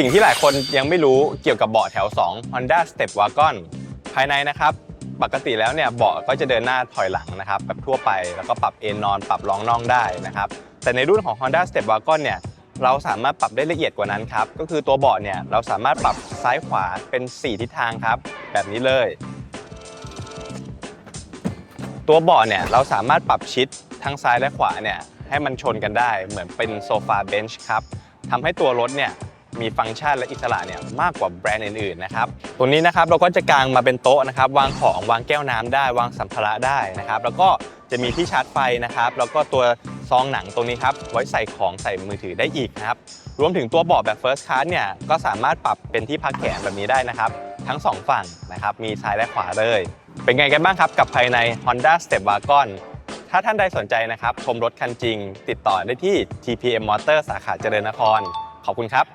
สิ่งที่หลายคนยังไม่รู้เกี่ยวกับเบาะแถว 2 Honda Step Wagon ภายในนะครับ ปกติแล้วเนี่ยเบาะก็จะเดินหน้าถอยหลังนะครับแบบทั่วไปแล้วก็ปรับเอนนอน ปรับรองน่องได้นะครับ แต่ในรุ่นของ Honda Step Wagon เนี่ยเราสามารถปรับได้ละเอียดกว่านั้นครับ ก็คือตัวเบาะเนี่ยเราสามารถปรับซ้ายขวาเป็น 4 ทิศทางครับ แบบนี้เลย ตัวเบาะเนี่ยเราสามารถปรับชิดทั้งซ้ายและขวาเนี่ยให้มันชนกันได้เหมือนเป็นโซฟาเบนช์ครับทำให้ตัวรถเนี่ย มีฟังก์ชันและอิสระเนี่ยมากกว่าแบรนด์อื่นๆนะครับตัวนี้นะครับเราก็จะกางมาเป็นโต๊ะนะครับวางของวางแก้วน้ำได้ วางสัมภาระได้นะครับแล้วก็จะมีที่ชาร์จไฟนะครับแล้วก็ตัวซองหนังตรงนี้ครับไว้ใส่ของใส่มือถือได้อีกนะครับรวมถึงตัวเบาะแบบ First Class เนี่ยก็สามารถปรับเป็นที่พักแขนแบบนี้ได้นะครับทั้งสองฝั่งนะครับมีซ้ายและขวาเลย เป็นไงกันบ้างครับกับภายใน Honda Step Wagon ถ้าท่านใดสนใจนะครับ ชมรถคันจริง ติดต่อได้ที่ TPM Motor สาขาเจริญนคร ขอบคุณครับ